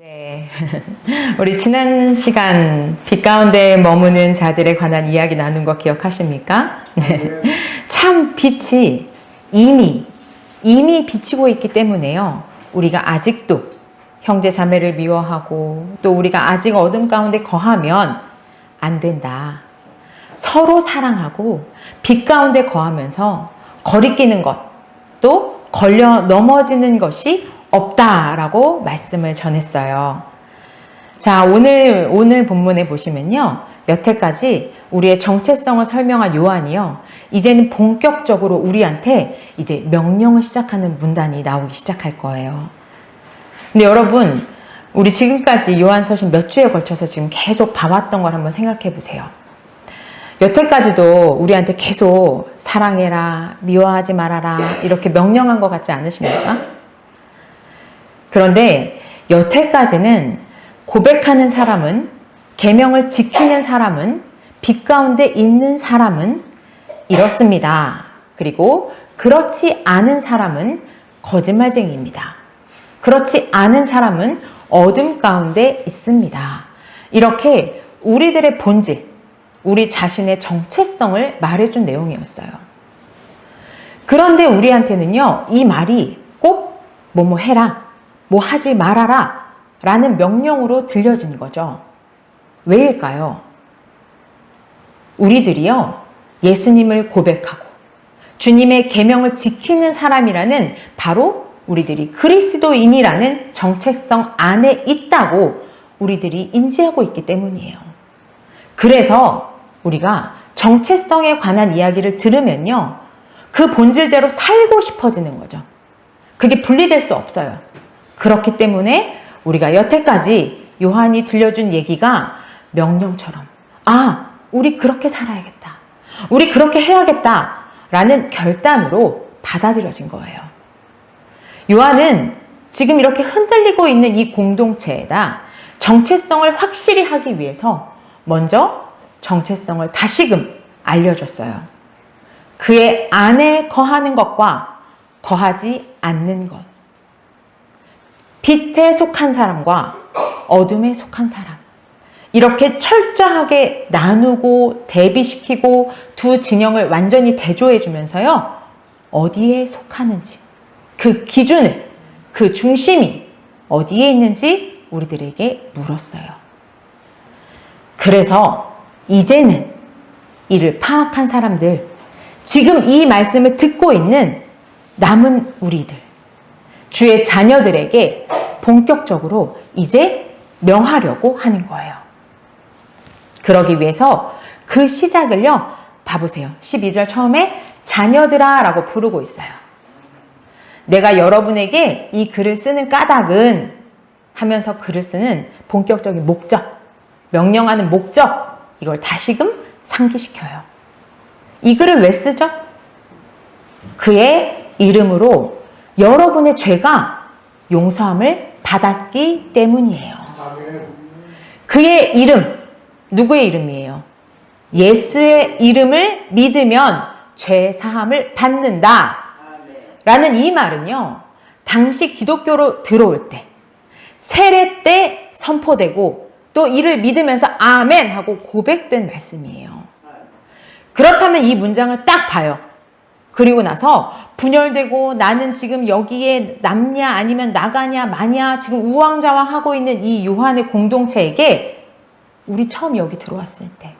네. 우리 지난 시간 빛 가운데 머무는 자들에 관한 이야기 나눈 거 기억하십니까? 네. 참 빛이 이미 이미 비치고 있기 때문에요. 우리가 아직도 형제 자매를 미워하고 또 우리가 아직 어둠 가운데 거하면 안 된다. 서로 사랑하고 빛 가운데 거하면서 거리끼는 것, 또 걸려 넘어지는 것이 없다라고 말씀을 전했어요. 자, 오늘, 오늘 본문에 보시면요. 여태까지 우리의 정체성을 설명한 요한이요. 이제는 본격적으로 우리한테 이제 명령을 시작하는 문단이 나오기 시작할 거예요. 근데 여러분, 우리 지금까지 요한 서신 몇 주에 걸쳐서 지금 계속 봐왔던 걸 한번 생각해 보세요. 여태까지도 우리한테 계속 사랑해라, 미워하지 말아라, 이렇게 명령한 것 같지 않으십니까? 그런데 여태까지는 고백하는 사람은, 계명을 지키는 사람은, 빛 가운데 있는 사람은 이렇습니다. 그리고 그렇지 않은 사람은 거짓말쟁이입니다. 그렇지 않은 사람은 어둠 가운데 있습니다. 이렇게 우리들의 본질, 우리 자신의 정체성을 말해준 내용이었어요. 그런데 우리한테는요, 이 말이 꼭 뭐뭐 해라, 뭐 하지 말아라 라는 명령으로 들려진 거죠. 왜일까요? 우리들이요, 예수님을 고백하고 주님의 계명을 지키는 사람이라는 바로 우리들이 그리스도인이라는 정체성 안에 있다고 우리들이 인지하고 있기 때문이에요. 그래서 우리가 정체성에 관한 이야기를 들으면요. 그 본질대로 살고 싶어지는 거죠. 그게 분리될 수 없어요. 그렇기 때문에 우리가 여태까지 요한이 들려준 얘기가 명령처럼, 아, 우리 그렇게 살아야겠다. 우리 그렇게 해야겠다. 라는 결단으로 받아들여진 거예요. 요한은 지금 이렇게 흔들리고 있는 이 공동체에다 정체성을 확실히 하기 위해서 먼저 정체성을 다시금 알려줬어요. 그의 안에 거하는 것과 거하지 않는 것. 빛에 속한 사람과 어둠에 속한 사람. 이렇게 철저하게 나누고 대비시키고 두 진영을 완전히 대조해 주면서요. 어디에 속하는지, 그 기준을, 그 중심이 어디에 있는지 우리들에게 물었어요. 그래서 이제는 이를 파악한 사람들, 지금 이 말씀을 듣고 있는 남은 우리들, 주의 자녀들에게 본격적으로 이제 명하려고 하는 거예요. 그러기 위해서 그 시작을요, 봐보세요. 12절 처음에 자녀들아 라고 부르고 있어요. 내가 여러분에게 이 글을 쓰는 까닭은 하면서 글을 쓰는 본격적인 목적, 명령하는 목적, 이걸 다시금 상기시켜요. 이 글을 왜 쓰죠? 그의 이름으로 여러분의 죄가 용서함을 받았기 때문이에요. 그의 이름, 누구의 이름이에요? 예수의 이름을 믿으면 죄 사함을 받는다. 라는 이 말은요, 당시 기독교로 들어올 때, 세례 때 선포되고 또 이를 믿으면서 아멘 하고 고백된 말씀이에요. 그렇다면 이 문장을 딱 봐요. 그리고 나서 분열되고 나는 지금 여기에 남냐 아니면 나가냐 마냐 지금 우왕좌왕하고 있는 이 요한의 공동체에게 우리 처음 여기 들어왔을 때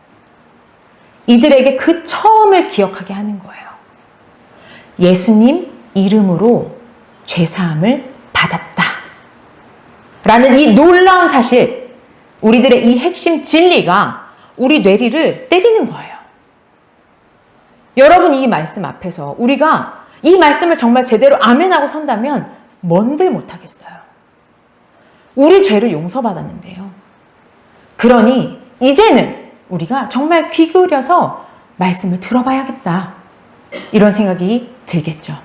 이들에게 그 처음을 기억하게 하는 거예요. 예수님 이름으로 죄사함을 받았다. 라는 이 놀라운 사실, 우리들의 이 핵심 진리가 우리 뇌리를 때리는 거예요. 여러분 이 말씀 앞에서 우리가 이 말씀을 정말 제대로 아멘하고 선다면 뭔들 못하겠어요. 우리 죄를 용서받았는데요. 그러니 이제는 우리가 정말 귀 기울여서 말씀을 들어봐야겠다. 이런 생각이 들겠죠.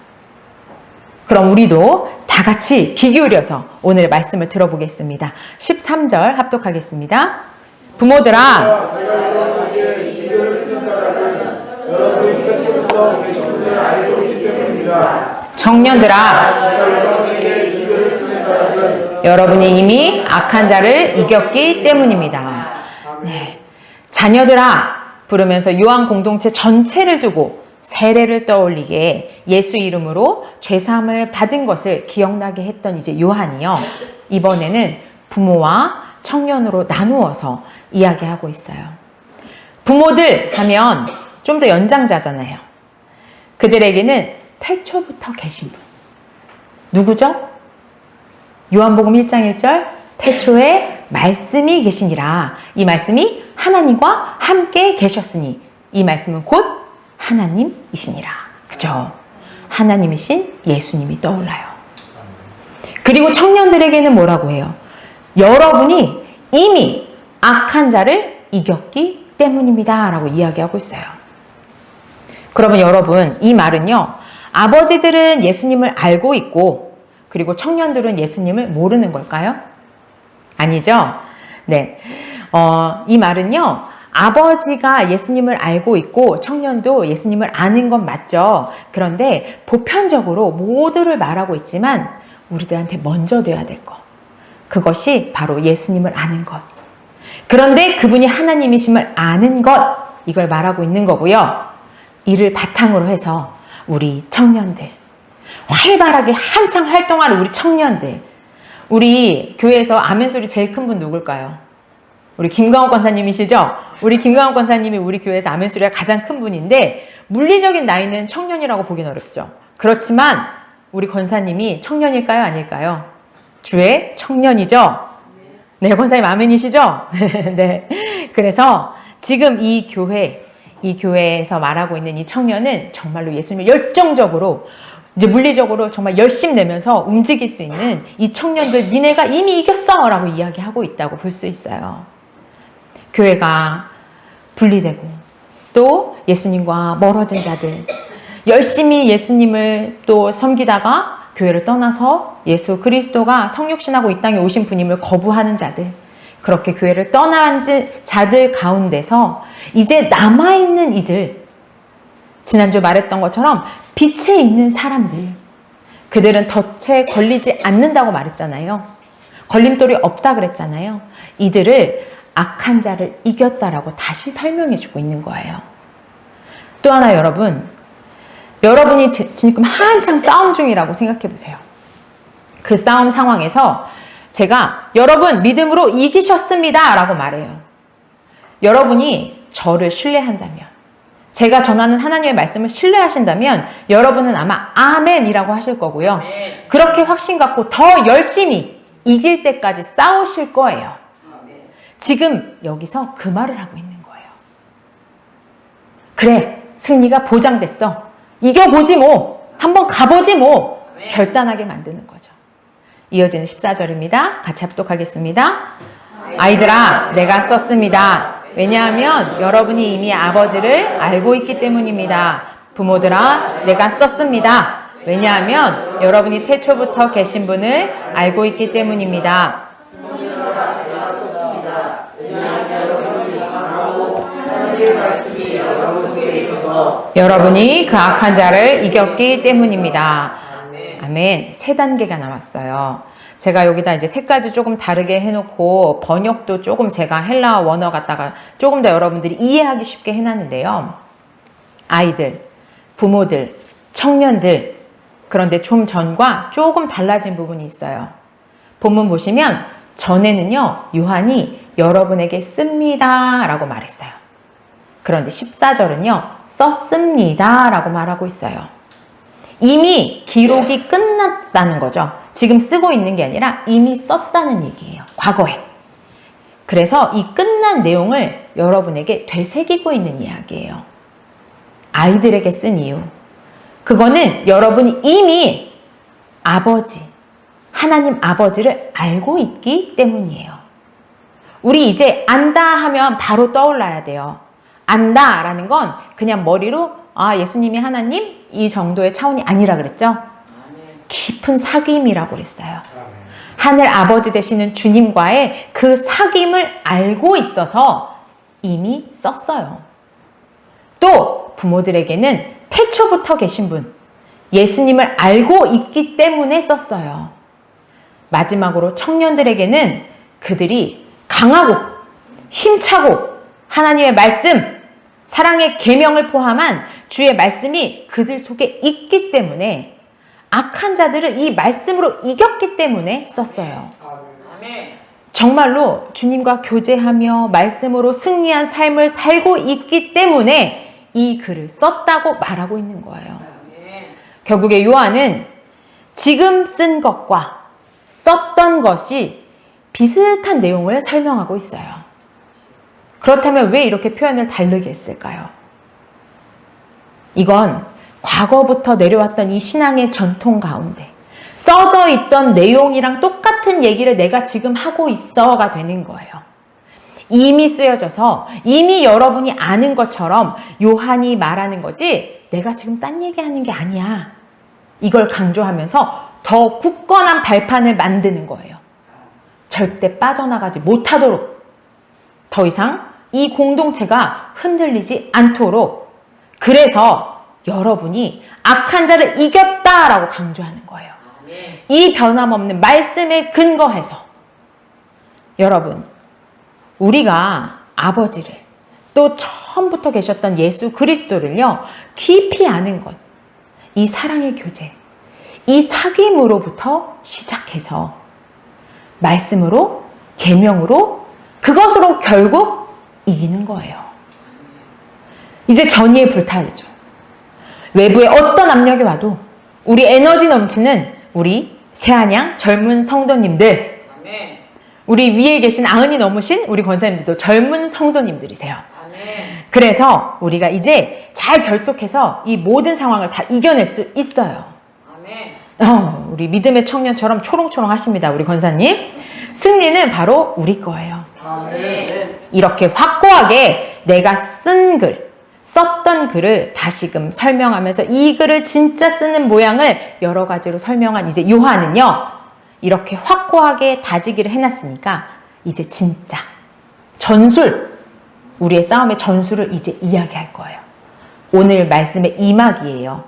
그럼 우리도 다 같이 귀 기울여서 오늘 말씀을 들어보겠습니다. 13절 합독하겠습니다. 부모들아, 정년들아, 여러분이 이미 악한 자를 이겼기 때문입니다. 네. 자녀들아 부르면서 요한 공동체 전체를 두고 세례를 떠올리게 예수 이름으로 죄사함을 받은 것을 기억나게 했던 이제 요한이요. 이번에는 부모와 청년으로 나누어서 이야기하고 있어요. 부모들 하면 좀 더 연장자잖아요. 그들에게는 태초부터 계신 분. 누구죠? 요한복음 1장 1절 태초에 말씀이 계시니라. 이 말씀이 하나님과 함께 계셨으니 이 말씀은 곧 하나님이시니라. 그죠? 하나님이신 예수님이 떠올라요. 그리고 청년들에게는 뭐라고 해요? 여러분이 이미 악한 자를 이겼기 때문입니다. 라고 이야기하고 있어요. 그러면 여러분, 이 말은요, 아버지들은 예수님을 알고 있고, 그리고 청년들은 예수님을 모르는 걸까요? 아니죠? 네. 어, 이 말은요, 아버지가 예수님을 알고 있고, 청년도 예수님을 아는 건 맞죠. 그런데 보편적으로 모두를 말하고 있지만, 우리들한테 먼저 돼야 될 것. 그것이 바로 예수님을 아는 것. 그런데 그분이 하나님이심을 아는 것, 이걸 말하고 있는 거고요. 이를 바탕으로 해서 우리 청년들, 활발하게 한창 활동하는 우리 청년들, 우리 교회에서 아멘 소리 제일 큰 분 누굴까요? 우리 김강욱 권사님이시죠? 우리 김강욱 권사님이 우리 교회에서 아멘 소리가 가장 큰 분인데 물리적인 나이는 청년이라고 보긴 어렵죠. 그렇지만 우리 권사님이 청년일까요? 아닐까요? 주의 청년이죠? 네, 권사님 아멘이시죠? 네. 그래서 지금 이 교회, 이 교회에서 말하고 있는 이 청년은 정말로 예수님을 열정적으로 이제 물리적으로 정말 열심 내면서 움직일 수 있는 이 청년들 니네가 이미 이겼어 라고 이야기하고 있다고 볼 수 있어요. 교회가 분리되고 또 예수님과 멀어진 자들 열심히 예수님을 또 섬기다가 교회를 떠나서 예수 그리스도가 성육신하고 이 땅에 오신 분임을 거부하는 자들 그렇게 교회를 떠난 자들 가운데서 이제 남아있는 이들 지난주 말했던 것처럼 빛에 있는 사람들 그들은 덫에 걸리지 않는다고 말했잖아요. 걸림돌이 없다 그랬잖아요. 이들을 악한 자를 이겼다라고 다시 설명해 주고 있는 거예요. 또 하나 여러분, 여러분이 지금 한창 싸움 중이라고 생각해 보세요. 그 싸움 상황에서 제가 여러분 믿음으로 이기셨습니다 라고 말해요. 여러분이 저를 신뢰한다면, 제가 전하는 하나님의 말씀을 신뢰하신다면 여러분은 아마 아멘이라고 하실 거고요. 그렇게 확신 갖고 더 열심히 이길 때까지 싸우실 거예요. 지금 여기서 그 말을 하고 있는 거예요. 그래, 승리가 보장됐어. 이겨보지 뭐. 한번 가보지 뭐. 결단하게 만드는 거죠. 이어지는 14절입니다. 같이 합독하겠습니다. 아이들아, 내가 썼습니다. 왜냐하면 여러분이 이미 아버지를 알고 있기 때문입니다. 부모들아, 내가 썼습니다. 왜냐하면 여러분이 태초부터 계신 분을 알고 있기 때문입니다. 여러분이 그 악한 자를 이겼기 때문입니다. 아멘. 세 단계가 나왔어요. 제가 여기다 이제 색깔도 조금 다르게 해놓고 번역도 조금 제가 헬라 원어 갖다가 조금 더 여러분들이 이해하기 쉽게 해놨는데요. 아이들, 부모들, 청년들, 그런데 좀 전과 조금 달라진 부분이 있어요. 본문 보시면 전에는요, 요한이 여러분에게 씁니다 라고 말했어요. 그런데 14절은요, 썼습니다 라고 말하고 있어요. 이미 기록이 끝났다는 거죠. 지금 쓰고 있는 게 아니라 이미 썼다는 얘기예요. 과거에. 그래서 이 끝난 내용을 여러분에게 되새기고 있는 이야기예요. 아이들에게 쓴 이유. 그거는 여러분이 이미 아버지, 하나님 아버지를 알고 있기 때문이에요. 우리 이제 안다 하면 바로 떠올라야 돼요. 안다 라는 건 그냥 머리로 아 예수님이 하나님 이 정도의 차원이 아니라 그랬죠. 깊은 사귐이라고 그랬어요. 하늘 아버지 되시는 주님과의 그 사귐을 알고 있어서 이미 썼어요. 또 부모들에게는 태초부터 계신 분, 예수님을 알고 있기 때문에 썼어요. 마지막으로 청년들에게는 그들이 강하고 힘차고 하나님의 말씀, 사랑의 계명을 포함한 주의 말씀이 그들 속에 있기 때문에 악한 자들을 이 말씀으로 이겼기 때문에 썼어요. 정말로 주님과 교제하며 말씀으로 승리한 삶을 살고 있기 때문에 이 글을 썼다고 말하고 있는 거예요. 결국에 요한은 지금 쓴 것과 썼던 것이 비슷한 내용을 설명하고 있어요. 그렇다면 왜 이렇게 표현을 다르게 했을까요? 이건 과거부터 내려왔던 이 신앙의 전통 가운데 써져 있던 내용이랑 똑같은 얘기를 내가 지금 하고 있어가 되는 거예요. 이미 쓰여져서 이미 여러분이 아는 것처럼 요한이 말하는 거지 내가 지금 딴 얘기하는 게 아니야. 이걸 강조하면서 더 굳건한 발판을 만드는 거예요. 절대 빠져나가지 못하도록 더 이상 이 공동체가 흔들리지 않도록 그래서 여러분이 악한 자를 이겼다라고 강조하는 거예요. 이 변함없는 말씀에 근거해서 여러분 우리가 아버지를 또 처음부터 계셨던 예수 그리스도를요 깊이 아는 것, 이 사랑의 교제, 이 사귐으로부터 시작해서 말씀으로 계명으로 그것으로 결국 이기는 거예요. 이제 전의에 불타야죠. 외부에 어떤 압력이 와도 우리 에너지 넘치는 우리 새한양 젊은 성도님들, 아멘. 우리 위에 계신 아흔이 넘으신 우리 권사님들도 젊은 성도님들이세요. 아멘. 그래서 우리가 이제 잘 결속해서 이 모든 상황을 다 이겨낼 수 있어요. 아멘. 어, 우리 믿음의 청년처럼 초롱초롱 하십니다. 우리 권사님. 승리는 바로 우리 거예요. 아멘. 이렇게 확고하게 내가 쓴 글, 썼던 글을 다시금 설명하면서 이 글을 진짜 쓰는 모양을 여러 가지로 설명한 이제 요한은요, 이렇게 확고하게 다지기를 해놨으니까 이제 진짜 전술, 우리의 싸움의 전술을 이제 이야기할 거예요. 오늘 말씀의 이막이에요.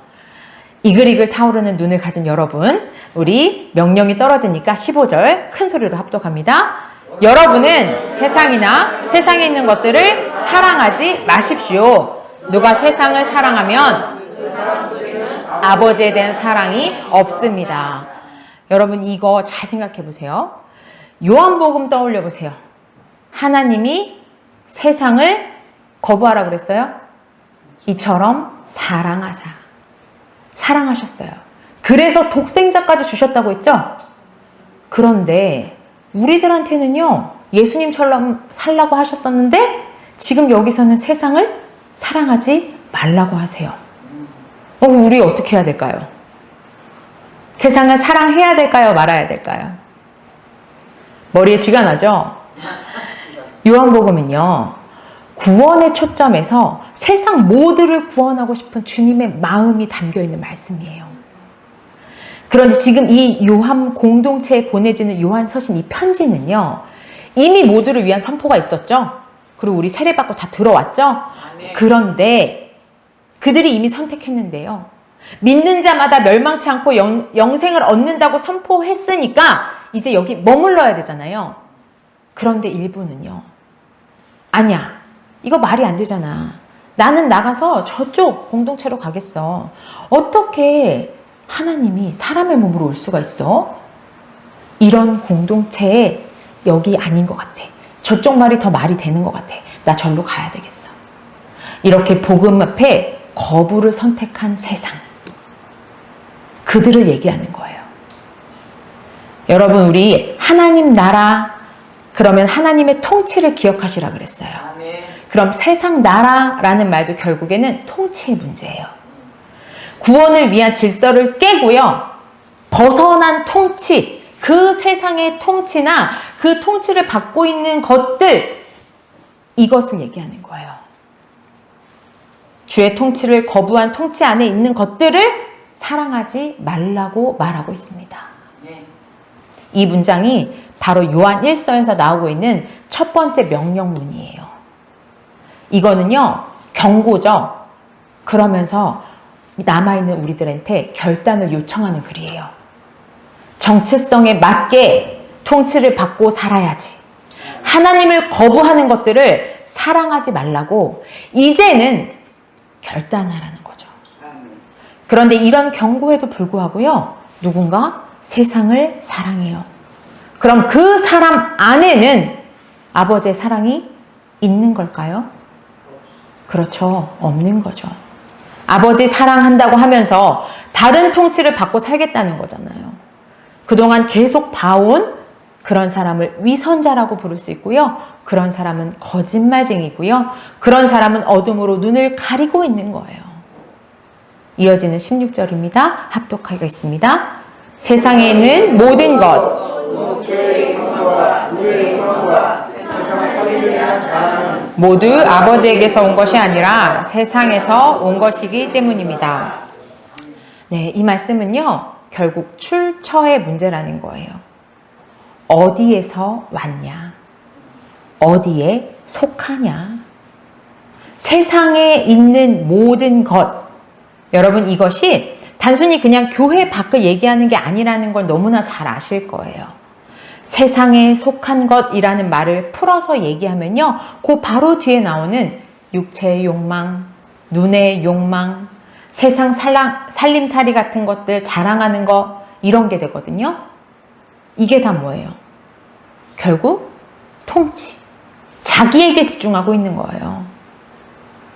이글이글 타오르는 눈을 가진 여러분, 우리 명령이 떨어지니까 15절 큰 소리로 합독합니다. 여러분은 세상이나 세상에 있는 것들을 사랑하지 마십시오. 누가 세상을 사랑하면 아버지에 대한 사랑이 없습니다. 여러분 이거 잘 생각해 보세요. 요한복음 떠올려 보세요. 하나님이 세상을 거부하라 그랬어요? 이처럼 사랑하사. 사랑하셨어요. 그래서 독생자까지 주셨다고 했죠? 그런데 우리들한테는요, 예수님처럼 살라고 하셨었는데, 지금 여기서는 세상을 사랑하지 말라고 하세요. 어, 우리 어떻게 해야 될까요? 세상을 사랑해야 될까요? 말아야 될까요? 머리에 쥐가 나죠? 요한복음은요, 구원의 초점에서 세상 모두를 구원하고 싶은 주님의 마음이 담겨 있는 말씀이에요. 그런데 지금 이 요한 공동체에 보내지는 요한 서신 이 편지는요, 이미 모두를 위한 선포가 있었죠? 그리고 우리 세례받고 다 들어왔죠? 그런데 그들이 이미 선택했는데요. 믿는 자마다 멸망치 않고 영, 영생을 얻는다고 선포했으니까 이제 여기 머물러야 되잖아요. 그런데 일부는요. 아니야. 이거 말이 안 되잖아. 나는 나가서 저쪽 공동체로 가겠어. 어떻게 하나님이 사람의 몸으로 올 수가 있어? 이런 공동체에 여기 아닌 것 같아. 저쪽 말이 더 말이 되는 것 같아. 나 절로 가야 되겠어. 이렇게 복음 앞에 거부를 선택한 세상. 그들을 얘기하는 거예요. 여러분, 우리 하나님 나라, 그러면 하나님의 통치를 기억하시라 그랬어요. 그럼 세상 나라라는 말도 결국에는 통치의 문제예요. 구원을 위한 질서를 깨고요. 벗어난 통치, 그 세상의 통치나 그 통치를 받고 있는 것들, 이것을 얘기하는 거예요. 주의 통치를 거부한 통치 안에 있는 것들을 사랑하지 말라고 말하고 있습니다. 아멘. 이 문장이 바로 요한 1서에서 나오고 있는 첫 번째 명령문이에요. 이거는요, 경고죠. 그러면서 남아있는 우리들한테 결단을 요청하는 글이에요. 정체성에 맞게 통치를 받고 살아야지. 하나님을 거부하는 것들을 사랑하지 말라고 이제는 결단하라는 거죠. 그런데 이런 경고에도 불구하고요, 누군가 세상을 사랑해요. 그럼 그 사람 안에는 아버지의 사랑이 있는 걸까요? 그렇죠. 없는 거죠. 아버지 사랑한다고 하면서 다른 통치를 받고 살겠다는 거잖아요. 그동안 계속 봐온 그런 사람을 위선자라고 부를 수 있고요. 그런 사람은 거짓말쟁이고요. 그런 사람은 어둠으로 눈을 가리고 있는 거예요. 이어지는 16절입니다. 합독하겠습니다. 세상에 있는 모든 것, 모두 아버지에게서 온 것이 아니라 세상에서 온 것이기 때문입니다. 네, 이 말씀은요, 결국 출처의 문제라는 거예요. 어디에서 왔냐? 어디에 속하냐? 세상에 있는 모든 것. 여러분, 이것이 단순히 그냥 교회 밖을 얘기하는 게 아니라는 걸 너무나 잘 아실 거예요. 세상에 속한 것이라는 말을 풀어서 얘기하면요. 그 바로 뒤에 나오는 육체의 욕망, 눈의 욕망, 세상 살랑, 살림살이 같은 것들 자랑하는 거 이런 게 되거든요. 이게 다 뭐예요? 결국 통치. 자기에게 집중하고 있는 거예요.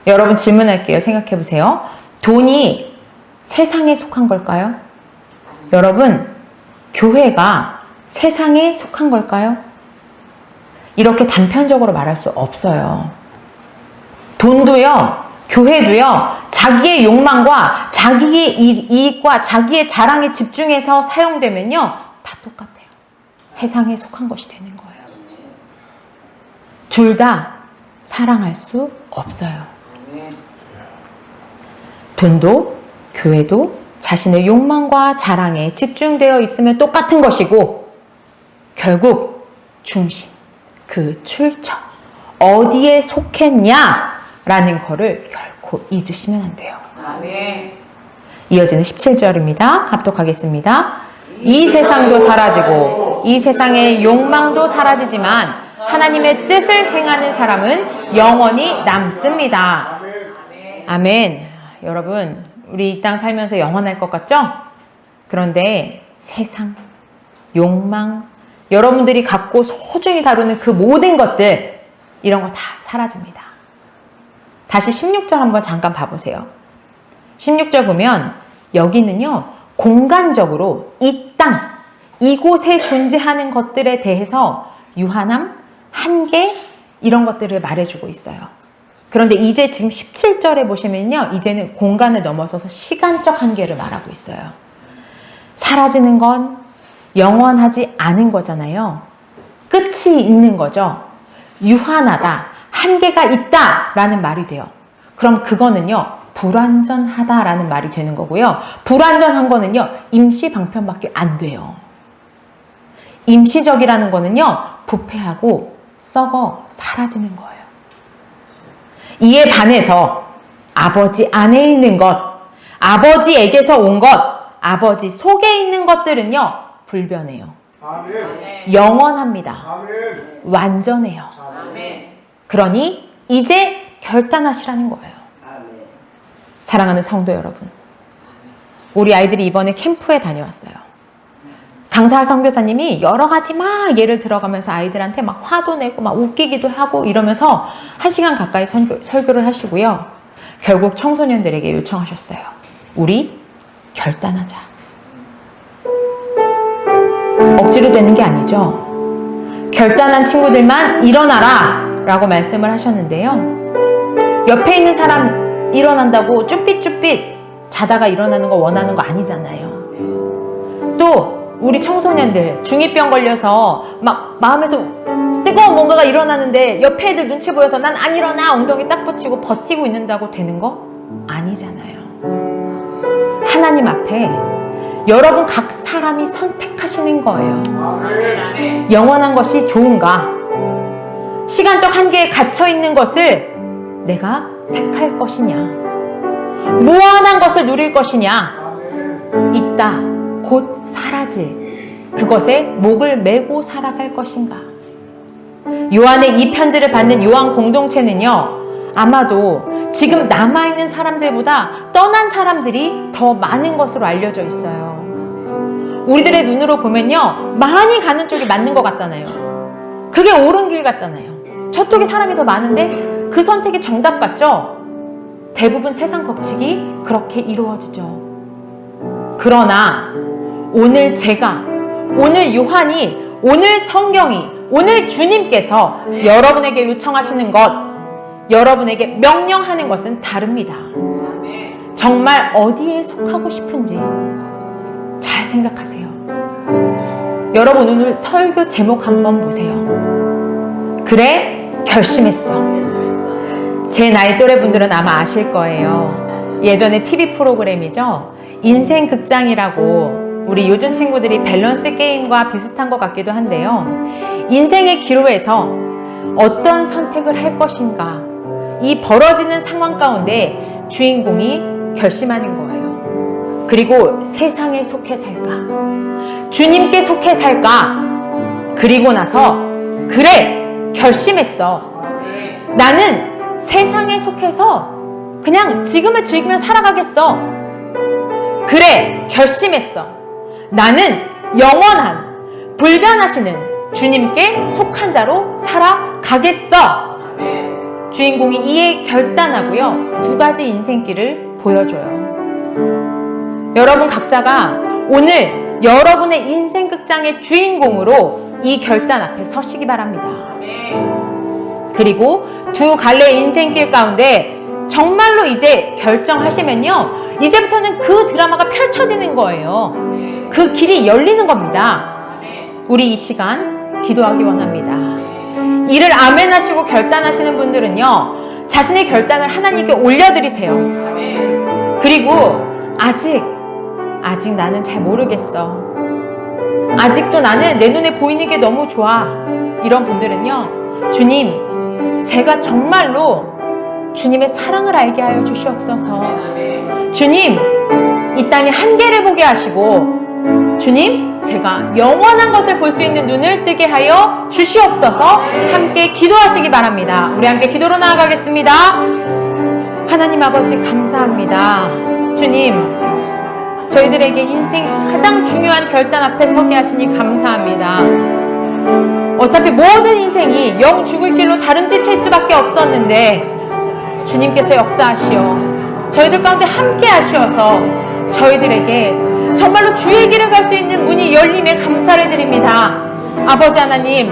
여러분 질문할게요. 생각해 보세요. 돈이 세상에 속한 걸까요? 여러분, 교회가 세상에 속한 걸까요? 이렇게 단편적으로 말할 수 없어요. 돈도요, 교회도요, 자기의 욕망과 자기의 이- 이익과 자기의 자랑에 집중해서 사용되면요, 다 똑같아요. 세상에 속한 것이 되는 거예요. 둘 다 사랑할 수 없어요. 돈도 교회도 자신의 욕망과 자랑에 집중되어 있으면 똑같은 것이고 결국 중심, 그 출처, 어디에 속했냐라는 거를 결 코 잊으시면 안 돼요. 아멘. 이어지는 17절입니다. 합독하겠습니다. 이 세상도 사라지고 이 세상의 욕망도 사라지지만 하나님의 뜻을 행하는 사람은 영원히 남습니다. 아멘. 여러분, 우리 이 땅 살면서 영원할 것 같죠? 그런데 세상, 욕망, 여러분들이 갖고 소중히 다루는 그 모든 것들, 이런 거 다 사라집니다. 다시 16절 한번 잠깐 봐보세요. 16절 보면 여기는요, 공간적으로 이 땅, 이곳에 존재하는 것들에 대해서 유한함, 한계, 이런 것들을 말해주고 있어요. 그런데 이제 지금 17절에 보시면요, 이제는 공간을 넘어서서 시간적 한계를 말하고 있어요. 사라지는 건 영원하지 않은 거잖아요. 끝이 있는 거죠. 유한하다, 한계가 있다라는 말이 돼요. 그럼 그거는요, 불완전하다라는 말이 되는 거고요. 불완전한 거는요, 임시 방편밖에 안 돼요. 임시적이라는 거는요, 부패하고 썩어 사라지는 거예요. 이에 반해서 아버지 안에 있는 것, 아버지에게서 온 것, 아버지 속에 있는 것들은요, 불변해요. 아멘. 영원합니다. 아멘. 완전해요. 아멘. 그러니 이제 결단하시라는 거예요. 사랑하는 성도 여러분. 우리 아이들이 이번에 캠프에 다녀왔어요. 강사 선교사님이 여러 가지 막 예를 들어가면서 아이들한테 막 화도 내고 막 웃기기도 하고 이러면서 한 시간 가까이 설교, 설교를 하시고요. 결국 청소년들에게 요청하셨어요. 우리 결단하자. 억지로 되는 게 아니죠. 결단한 친구들만 일어나라 라고 말씀을 하셨는데요. 옆에 있는 사람 일어난다고 쭈삣쭈삣 자다가 일어나는 거 원하는 거 아니잖아요. 또 우리 청소년들 중2병 걸려서 막 마음에서 뜨거운 뭔가가 일어나는데 옆에 애들 눈치 보여서 난 안 일어나 엉덩이 딱 붙이고 버티고 있는다고 되는 거 아니잖아요. 하나님 앞에 여러분 각 사람이 선택하시는 거예요. 아멘. 영원한 것이 좋은가? 시간적 한계에 갇혀 있는 것을 내가 택할 것이냐? 무한한 것을 누릴 것이냐? 있다. 곧 사라질. 그것에 목을 메고 살아갈 것인가? 요한의 이 편지를 받는 요한 공동체는요, 아마도 지금 남아있는 사람들보다 떠난 사람들이 더 많은 것으로 알려져 있어요. 우리들의 눈으로 보면요, 많이 가는 쪽이 맞는 것 같잖아요. 그게 옳은 길 같잖아요. 저쪽에 사람이 더 많은데 그 선택이 정답 같죠? 대부분 세상 법칙이 그렇게 이루어지죠. 그러나 오늘 제가, 오늘 요한이, 오늘 성경이, 오늘 주님께서 여러분에게 요청하시는 것, 여러분에게 명령하는 것은 다릅니다. 정말 어디에 속하고 싶은지 잘 생각하세요. 여러분 오늘 설교 제목 한번 보세요. 그래, 결심했어. 제 나이 또래 분들은 아마 아실 거예요. 예전에 TV 프로그램이죠. 인생 극장이라고 우리 요즘 친구들이 밸런스 게임과 비슷한 것 같기도 한데요. 인생의 기로에서 어떤 선택을 할 것인가. 이 벌어지는 상황 가운데 주인공이 결심하는 거예요. 그리고 세상에 속해 살까? 주님께 속해 살까? 그리고 나서, 그래! 결심했어. 나는 세상에 속해서 그냥 지금을 즐기며 살아가겠어. 그래, 결심했어. 나는 영원한, 불변하시는 주님께 속한 자로 살아가겠어. 주인공이 이에 결단하고요. 두 가지 인생길을 보여줘요. 여러분 각자가 오늘 여러분의 인생 극장의 주인공으로 이 결단 앞에 서시기 바랍니다. 그리고 두 갈래 인생길 가운데 정말로 이제 결정하시면요. 이제부터는 그 드라마가 펼쳐지는 거예요. 그 길이 열리는 겁니다. 우리 이 시간 기도하기 원합니다. 이를 아멘 하시고 결단하시는 분들은요. 자신의 결단을 하나님께 올려드리세요. 그리고 아직, 아직 나는 잘 모르겠어. 아직도 나는 내 눈에 보이는 게 너무 좋아. 이런 분들은요. 주님, 제가 정말로 주님의 사랑을 알게 하여 주시옵소서. 주님, 이 땅의 한계를 보게 하시고, 주님, 제가 영원한 것을 볼 수 있는 눈을 뜨게 하여 주시옵소서 함께 기도하시기 바랍니다. 우리 함께 기도로 나아가겠습니다. 하나님 아버지, 감사합니다. 주님, 저희들에게 인생 가장 중요한 결단 앞에 서게 하시니 감사합니다. 어차피 모든 인생이 영 죽을 길로 다름질칠 수밖에 없었는데, 주님께서 역사하시어 저희들 가운데 함께 하시어서 저희들에게 정말로 주의 길을 갈 수 있는 문이 열림에 감사를 드립니다. 아버지 하나님,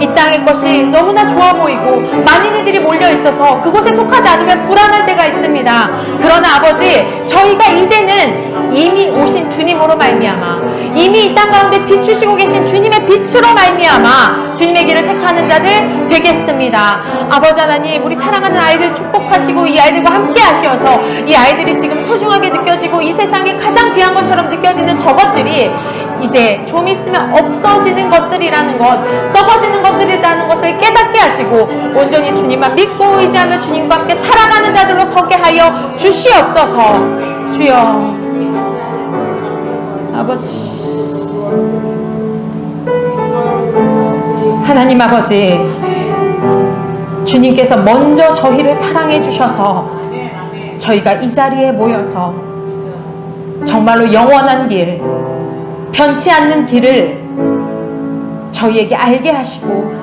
이 땅의 것이 너무나 좋아 보이고 많은 이들이 몰려 있어서 그곳에 속하지 않으면 불안할 때가 있습니다. 그러나 아버지, 저희가 이제는 이미 오신 주님으로 말미암아 이미 이 땅 가운데 비추시고 계신 주님의 빛으로 말미암아 주님의 길을 택하는 자들 되겠습니다. 아버지 하나님, 우리 사랑하는 아이들 축복하시고 이 아이들과 함께 하시어서 이 아이들이 지금 소중하게 느껴지고 이 세상에 가장 귀한 것처럼 느껴지는 저것들이 이제 좀 있으면 없어지는 것들이라는 것, 썩어지는 것들이라는 것을 깨닫게 하시고 온전히 주님만 믿고 의지하며 주님과 함께 살아가는 자들로 서게 하여 주시옵소서. 주여. 아버지. 하나님 아버지. 주님께서 먼저 저희를 사랑해 주셔서. 저희가 이 자리에 모여서 정말로 영원한 길, 변치 않는 길을 저희에게 알게 하시고.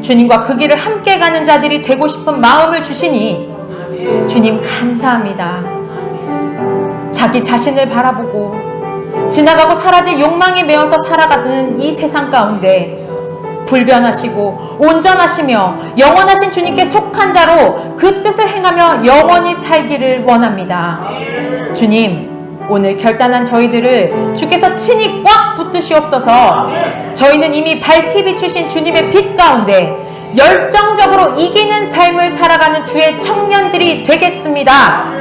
주님과 그 길을 함께 가는 자들이 되고 싶은 마음을 주시니. 주님 감사합니다. 자기 자신을 바라보고 지나가고 사라질 욕망에 매어서 살아가는 이 세상 가운데 불변하시고 온전하시며 영원하신 주님께 속한 자로 그 뜻을 행하며 영원히 살기를 원합니다. 주님, 오늘 결단한 저희들을 주께서 친히 꽉 붙드시옵소서. 저희는 이미 밝히 비추신 주님의 빛 가운데 열정적으로 이기는 삶을 살아가는 주의 청년들이 되겠습니다.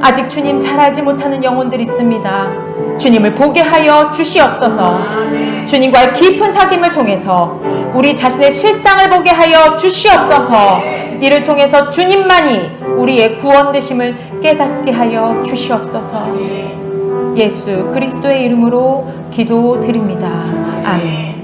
아직 주님 잘 알지 못하는 영혼들이 있습니다. 주님을 보게 하여 주시옵소서. 주님과의 깊은 사귐을 통해서 우리 자신의 실상을 보게 하여 주시옵소서. 이를 통해서 주님만이 우리의 구원 되심을 깨닫게 하여 주시옵소서. 예수 그리스도의 이름으로 기도드립니다. 아멘.